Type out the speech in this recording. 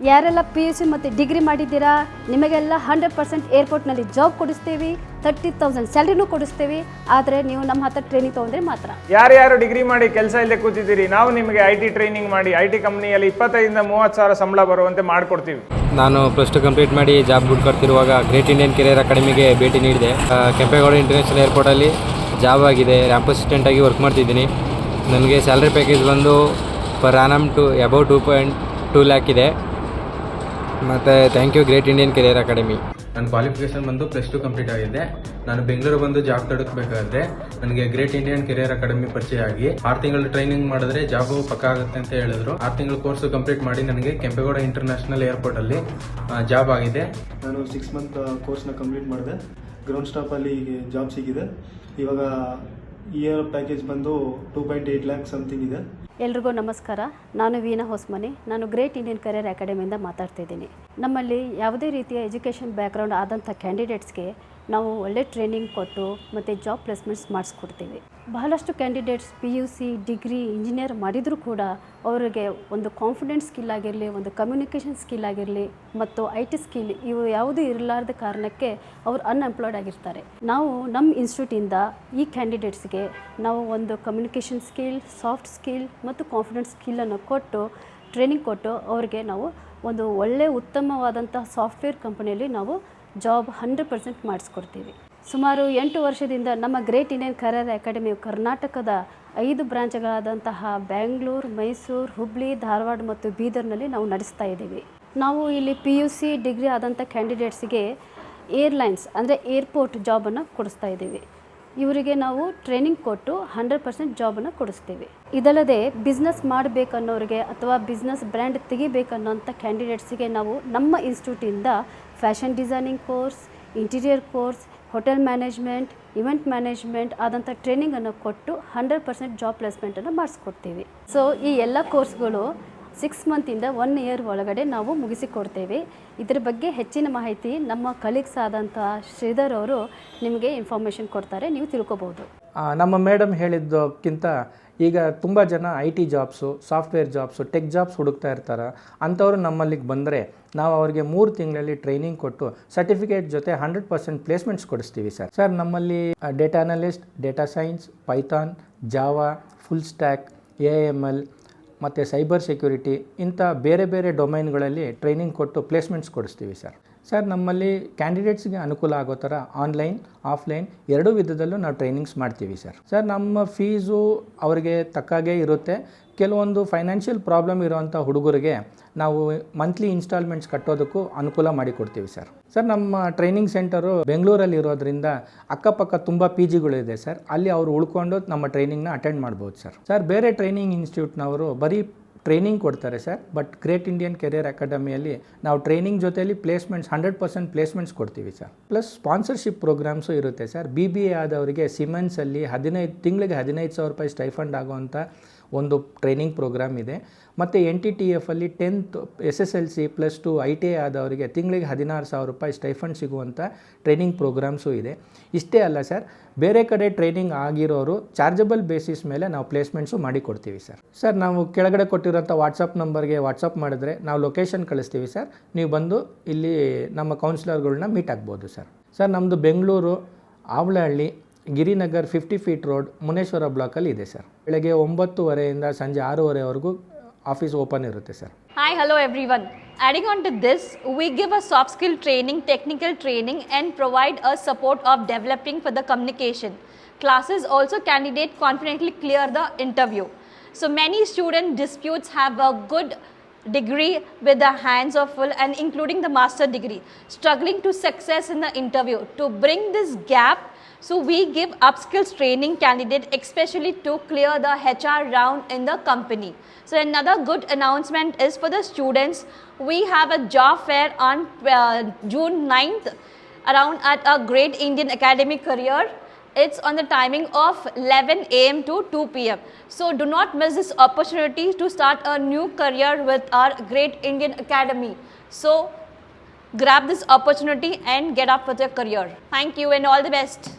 ಯಾರೆಲ್ಲ P U C ಮತ್ತು degree ಮಾಡಿದ್ದೀರಾ ನಿಮಗೆಲ್ಲ ಹಂಡ್ರೆಡ್ ಪರ್ಸೆಂಟ್ ಏರ್ಪೋರ್ಟ್ನಲ್ಲಿ ಜಾಬ್ ಕೊಡಿಸ್ತೀವಿ ತರ್ಟಿ ತೌಸಂಡ್ ಸ್ಯಾಲ್ರಿನೂ ಕೊಡಿಸ್ತೀವಿ ಆದರೆ ನೀವು ನಮ್ಮ ಹತ್ರ ಟ್ರೈನಿಂಗ್ ತೊಗೊಂಡ್ರೆ ಮಾತ್ರ. ಯಾರ್ಯಾರು ಡಿಗ್ರಿ ಮಾಡಿ ಕೆಲಸ ಇಲ್ಲದೆ ಕೂತಿದ್ದೀರಿ ನಾವು ನಿಮಗೆ ಐ ಟಿ ಟ್ರೈನಿಂಗ್ ಮಾಡಿ ಐ ಟಿ ಕಂಪ್ನಿಯಲ್ಲಿ ಇಪ್ಪತ್ತೈದಿಂದ ಮೂವತ್ತು ಸಾವಿರ ಸಂಬಳ ಬರುವಂತೆ ಮಾಡಿಕೊಡ್ತೀವಿ. ನಾನು ಪ್ಲಸ್ ಟು ಕಂಪ್ಲೀಟ್ ಮಾಡಿ ಜಾಬ್ ಹುಡ್ಕೊಡ್ತಿರುವಾಗ ಗ್ರೇಟ್ ಇಂಡಿಯನ್ ಕೆರಿಯರ್ ಅಕಾಡೆಮಿಗೆ ಭೇಟಿ ನೀಡಿದೆ. ಕೆಂಪೇಗೌಡ ಇಂಟರ್ನ್ಯಾಷನಲ್ ಏರ್ಪೋರ್ಟಲ್ಲಿ ಜಾಬ್ ಆಗಿದೆ ರ್ಯಾಂಪ್ ಅಸಿಸ್ಟೆಂಟಾಗಿ ವರ್ಕ್ ಮಾಡ್ತಿದ್ದೀನಿ. ನನಗೆ ಸ್ಯಾಲ್ರಿ ಪ್ಯಾಕೇಜ್ ಬಂದು per annum to above two point two lakh ಇದೆ. ಮತ್ತು thank you Great Indian career academy ನನ್ನ ಕ್ವಾಲಿಫಿಕೇಷನ್ ಬಂದು ಪ್ಲಸ್ ಟು ಕಂಪ್ಲೀಟ್ ಆಗಿದೆ. ನಾನು ಬೆಂಗಳೂರು ಬಂದು ಜಾಬ್ ತಡಕಬೇಕಾದ್ರೆ ನನಗೆ ಗ್ರೇಟ್ ಇಂಡಿಯನ್ ಕೆರಿಯರ್ ಅಕಾಡೆಮಿ ಪರಿಚಯ ಆಗಿ ಆರು ತಿಂಗಳು ಟ್ರೈನಿಂಗ್ ಮಾಡಿದ್ರೆ ಜಾಬು ಪಕ್ಕ ಆಗುತ್ತೆ ಅಂತ ಹೇಳಿದ್ರು. ಆರು ತಿಂಗಳು ಕೋರ್ಸ್ ಕಂಪ್ಲೀಟ್ ಮಾಡಿ ನನಗೆ ಕೆಂಪೇಗೌಡ ಇಂಟರ್ನ್ಯಾಷನಲ್ ಏರ್ಪೋರ್ಟಲ್ಲಿ ಜಾಬ್ ಆಗಿದೆ. ನಾನು ಸಿಕ್ಸ್ ಮಂತ್ ಕೋರ್ಸ್ನ ಕಂಪ್ಲೀಟ್ ಮಾಡಿದೆ. ಗ್ರೌಂಡ್ ಸ್ಟಾಪಲ್ಲಿ ಜಾಬ್ ಸಿಕ್ಕಿದೆ ಇವಾಗ ಇಯರ್ ಪ್ಯಾಕೇಜ್ ಬಂದು two point eight lakh something ಇದೆ. ಎಲ್ರಿಗೂ ನಮಸ್ಕಾರ. ನಾನು ವೀಣಾ ಹೊಸ್ಮನಿ. ನಾನು ಗ್ರೇಟ್ ಇಂಡಿಯನ್ ಕರಿಯರ್ ಅಕಾಡೆಮಿಯಿಂದ ಮಾತಾಡ್ತಿದ್ದೀನಿ ನಮ್ಮಲ್ಲಿ ಯಾವುದೇ ರೀತಿಯ ಎಜುಕೇಷನ್ ಬ್ಯಾಕ್ಗ್ರೌಂಡ್ ಆದಂಥ ಕ್ಯಾಂಡಿಡೇಟ್ಸ್ಗೆ ನಾವು ಒಳ್ಳೆ ಟ್ರೈನಿಂಗ್ ಕೊಟ್ಟು ಮತ್ತು ಜಾಬ್ ಪ್ಲೇಸ್ಮೆಂಟ್ಸ್ ಮಾಡಿಸ್ಕೊಡ್ತೀವಿ. ಬಹಳಷ್ಟು candidates P U C degree engineer ಮಾಡಿದರೂ ಕೂಡ ಅವರಿಗೆ ಒಂದು ಕಾನ್ಫಿಡೆನ್ಸ್ ಸ್ಕಿಲ್ ಆಗಿರಲಿ, ಒಂದು ಕಮ್ಯುನಿಕೇಷನ್ ಸ್ಕಿಲ್ ಆಗಿರಲಿ ಮತ್ತು ಐ ಟಿ ಸ್ಕಿಲ್ ಇವು ಯಾವುದೂ ಇರಲಾರದ ಕಾರಣಕ್ಕೆ ಅವರು ಅನ್ಎಂಪ್ಲಾಯ್ಡ್ ಆಗಿರ್ತಾರೆ. ನಾವು ನಮ್ಮ ಇನ್ಸ್ಟಿಟ್ಯೂಟಿಂದ ಈ ಕ್ಯಾಂಡಿಡೇಟ್ಸ್ಗೆ ನಾವು ಒಂದು ಕಮ್ಯುನಿಕೇಷನ್ ಸ್ಕಿಲ್ ಸಾಫ್ಟ್ ಸ್ಕಿಲ್ ಮತ್ತು ಕಾನ್ಫಿಡೆನ್ಸ್ ಸ್ಕಿಲ್ಲನ್ನು ಕೊಟ್ಟು ಟ್ರೈನಿಂಗ್ ಕೊಟ್ಟು ಅವರಿಗೆ ನಾವು ಒಂದು ಒಳ್ಳೆಯ ಉತ್ತಮವಾದಂಥ ಸಾಫ್ಟ್ವೇರ್ ಕಂಪನಿಯಲ್ಲಿ ನಾವು ಜಾಬ್ ಹಂಡ್ರೆಡ್ ಪರ್ಸೆಂಟ್ ಮಾಡಿಸ್ಕೊಡ್ತೀವಿ. ಸುಮಾರು ಎಂಟು ವರ್ಷದಿಂದ ನಮ್ಮ ಗ್ರೇಟ್ ಇಂಡಿಯನ್ ಕರಿಯರ್ ಅಕಾಡೆಮಿ ಕರ್ನಾಟಕದ ಐದು ಬ್ರಾಂಚ್ಗಳಾದಂತಹ ಬ್ಯಾಂಗ್ಳೂರು ಮೈಸೂರು ಹುಬ್ಳಿ ಧಾರವಾಡ ಮತ್ತು ಬೀದರ್ನಲ್ಲಿ ನಾವು ನಡೆಸ್ತಾ ಇದ್ದೀವಿ. ನಾವು ಇಲ್ಲಿ ಪಿ ಯು ಸಿ ಡಿಗ್ರಿ ಆದಂಥ ಕ್ಯಾಂಡಿಡೇಟ್ಸ್ಗೆ ಏರ್ಲೈನ್ಸ್ ಅಂದರೆ ಏರ್ಪೋರ್ಟ್ ಜಾಬನ್ನು ಕೊಡಿಸ್ತಾ ಇದ್ದೀವಿ. ಇವರಿಗೆ ನಾವು ಟ್ರೈನಿಂಗ್ ಕೊಟ್ಟು ಹಂಡ್ರೆಡ್ ಪರ್ಸೆಂಟ್ ಜಾಬನ್ನು ಕೊಡಿಸ್ತೀವಿ. ಇದಲ್ಲದೆ ಬಿಸ್ನೆಸ್ ಮಾಡಬೇಕನ್ನೋರಿಗೆ ಅಥವಾ ಬಿಸ್ನೆಸ್ ಬ್ರ್ಯಾಂಡ್ ತೆಗಿಬೇಕನ್ನೋಂಥ ಕ್ಯಾಂಡಿಡೇಟ್ಸಿಗೆ ನಾವು ನಮ್ಮ ಇನ್ಸ್ಟಿಟ್ಯೂಟಿಂದ fashion designing course interior course hotel management event management ಆದಂಥ ಟ್ರೈನಿಂಗನ್ನು ಕೊಟ್ಟು ಹಂಡ್ರೆಡ್ ಪರ್ಸೆಂಟ್ ಜಾಬ್ ಪ್ಲೇಸ್ಮೆಂಟನ್ನು ಮಾಡಿಸ್ಕೊಡ್ತೀವಿ. ಸೊ ಈ ಎಲ್ಲ ಕೋರ್ಸ್ಗಳು ಸಿಕ್ಸ್ ಮಂತಿಂದ ಒನ್ ಇಯರ್ ಒಳಗಡೆ ನಾವು ಮುಗಿಸಿಕೊಡ್ತೇವೆ. ಇದರ ಬಗ್ಗೆ ಹೆಚ್ಚಿನ ಮಾಹಿತಿ ನಮ್ಮ ಕಲೀಗ್ಸ್ ಆದಂಥ ಶ್ರೀಧರ್ ಅವರು ನಿಮಗೆ ಇನ್ಫಾರ್ಮೇಷನ್ ಕೊಡ್ತಾರೆ, ನೀವು ತಿಳ್ಕೊಬೋದು. ನಮ್ಮ ಮೇಡಮ್ ಹೇಳಿದ್ದಕ್ಕಿಂತ ಈಗ ತುಂಬ ಜನ I T jobs software jobs tech jobs ಹುಡುಕ್ತಾ ಇರ್ತಾರೆ. ಅಂಥವ್ರು ನಮ್ಮಲ್ಲಿಗೆ ಬಂದರೆ ನಾವು ಅವರಿಗೆ ಮೂರು ತಿಂಗಳಲ್ಲಿ ಟ್ರೈನಿಂಗ್ ಕೊಟ್ಟು ಸರ್ಟಿಫಿಕೇಟ್ ಜೊತೆ ಹಂಡ್ರೆಡ್ ಪರ್ಸೆಂಟ್ ಪ್ಲೇಸ್ಮೆಂಟ್ಸ್ ಕೊಡಿಸ್ತೀವಿ ಸರ್. ಸರ್, ನಮ್ಮಲ್ಲಿ data analyst data science Python Java full stack A M L ಮತ್ತು ಸೈಬರ್ ಸೆಕ್ಯೂರಿಟಿ ಇಂಥ ಬೇರೆ ಬೇರೆ ಡೊಮೈನ್ಗಳಲ್ಲಿ ಟ್ರೈನಿಂಗ್ ಕೊಟ್ಟು ಪ್ಲೇಸ್ಮೆಂಟ್ಸ್ ಕೊಡಿಸ್ತೀವಿ ಸರ್. ಸರ್, ನಮ್ಮಲ್ಲಿ ಕ್ಯಾಂಡಿಡೇಟ್ಸ್ಗೆ ಅನುಕೂಲ ಆಗೋ ಥರ ಆನ್ಲೈನ್ ಆಫ್ಲೈನ್ ಎರಡೂ ವಿಧದಲ್ಲೂ ನಾವು ಟ್ರೈನಿಂಗ್ಸ್ ಮಾಡ್ತೀವಿ ಸರ್. ಸರ್, ನಮ್ಮ ಫೀಸು ಅವರಿಗೆ ತಕ್ಕಾಗೆ ಇರುತ್ತೆ. ಕೆಲವೊಂದು ಫೈನಾನ್ಷಿಯಲ್ ಪ್ರಾಬ್ಲಮ್ ಇರುವಂಥ ಹುಡುಗರಿಗೆ ನಾವು ಮಂತ್ಲಿ ಇನ್ಸ್ಟಾಲ್ಮೆಂಟ್ಸ್ ಕಟ್ಟೋದಕ್ಕೂ ಅನುಕೂಲ ಮಾಡಿಕೊಡ್ತೀವಿ ಸರ್. ಸರ್, ನಮ್ಮ ಟ್ರೈನಿಂಗ್ ಸೆಂಟರು ಬೆಂಗಳೂರಲ್ಲಿ ಇರೋದ್ರಿಂದ ಅಕ್ಕಪಕ್ಕ ತುಂಬ ಪಿ ಜಿಗಳಿದೆ ಸರ್. ಅಲ್ಲಿ ಅವರು ಉಳ್ಕೊಂಡು ನಮ್ಮ ಟ್ರೈನಿಂಗ್ನ ಅಟೆಂಡ್ ಮಾಡ್ಬೋದು ಸರ್. ಸರ್, ಬೇರೆ ಟ್ರೈನಿಂಗ್ ಇನ್ಸ್ಟಿಟ್ಯೂಟ್ನವರು ಬರೀ ಟ್ರೈನಿಂಗ್ ಕೊಡ್ತಾರೆ sir but Great Indian career ಅಕಾಡೆಮಿಯಲ್ಲಿ ನಾವು ಟ್ರೈನಿಂಗ್ ಜೊತೆಯಲ್ಲಿ ಪ್ಲೇಸ್ಮೆಂಟ್ಸ್ ಹಂಡ್ರೆಡ್ ಪರ್ಸೆಂಟ್ ಪ್ಲೇಸ್ಮೆಂಟ್ಸ್ ಕೊಡ್ತೀವಿ ಸರ್ ಪ್ಲಸ್ ಸ್ಪಾನ್ಸರ್ಶಿಪ್ ಪ್ರೋಗ್ರಾಮ್ಸು ಇರುತ್ತೆ ಸರ್ ಬಿ ಬಿ ಎ ಆದವರಿಗೆ ಸಿಮೆನ್ಸಲ್ಲಿ ಹದಿನೈದು, ತಿಂಗಳಿಗೆ ಹದಿನೈದು ಸಾವಿರ ರೂಪಾಯಿ ಸ್ಟೈಫಂಡ್ ಆಗುವಂಥ ಒಂದು ಟ್ರೈನಿಂಗ್ ಪ್ರೋಗ್ರಾಮ್ ಇದೆ. ಮತ್ತು N T T ಎಫಲ್ಲಿ tenth S S L C plus two I T I ಆದವರಿಗೆ ತಿಂಗಳಿಗೆ ಹದಿನಾರು ಸಾವಿರ ರೂಪಾಯಿ ಸ್ಟೈಫಂಡ್ ಸಿಗುವಂಥ ಟ್ರೈನಿಂಗ್ ಪ್ರೋಗ್ರಾಮ್ಸು ಇದೆ. ಇಷ್ಟೇ ಅಲ್ಲ ಸರ್ ಬೇರೆ ಕಡೆ ಟ್ರೈನಿಂಗ್ ಆಗಿರೋರು ಚಾರ್ಜಬಲ್ ಬೇಸಿಸ್ ಮೇಲೆ ನಾವು ಪ್ಲೇಸ್ಮೆಂಟ್ಸು ಮಾಡಿ ಕೊಡ್ತೀವಿ ಸರ್ ಸರ್ ನಾವು ಕೆಳಗಡೆ ಕೊಟ್ಟಿರೋಂಥ ವಾಟ್ಸಪ್ ನಂಬರ್ಗೆ ವಾಟ್ಸಪ್ ಮಾಡಿದ್ರೆ ನಾವು ಲೊಕೇಶನ್ ಕಳಿಸ್ತೀವಿ ಸರ್ ನೀವು ಬಂದು ಇಲ್ಲಿ ನಮ್ಮ ಕೌನ್ಸಿಲರ್ಗಳನ್ನ ಮೀಟ್ ಆಗ್ಬೋದು ಸರ್ ಸರ್ ನಮ್ಮದು Bengaluru Avalahalli Girinagar fifty feet road Muneshwara ಬ್ಲಾಕಲ್ಲಿ ಇದೆ ಸರ್ ಬೆಳಗ್ಗೆ ಒಂಬತ್ತುವರೆಯಿಂದ ಸಂಜೆ ಆರೂವರೆವರೆಗೂ ಆಫೀಸ್ ಓಪನ್ ಇರುತ್ತೆ sir Hi, hello everyone. Adding on to this, we give a soft skill training, technical training, and provide a support of developing for the communication. Classes also candidate confidently clear the interview. So many student disputes have a good degree with the hands of full and including the master degree struggling to success in the interview to bring this gap so we give upskills training candidate especially to clear the hr round in the company so another good announcement is for the students we have a job fair on uh, june 9th around at a great indian academy career it's on the timing of 11 a.m. to 2 p.m. So do not miss this opportunity to start a new career with our great Indian Academy. So grab this opportunity and get up with your career. Thank you and all the best.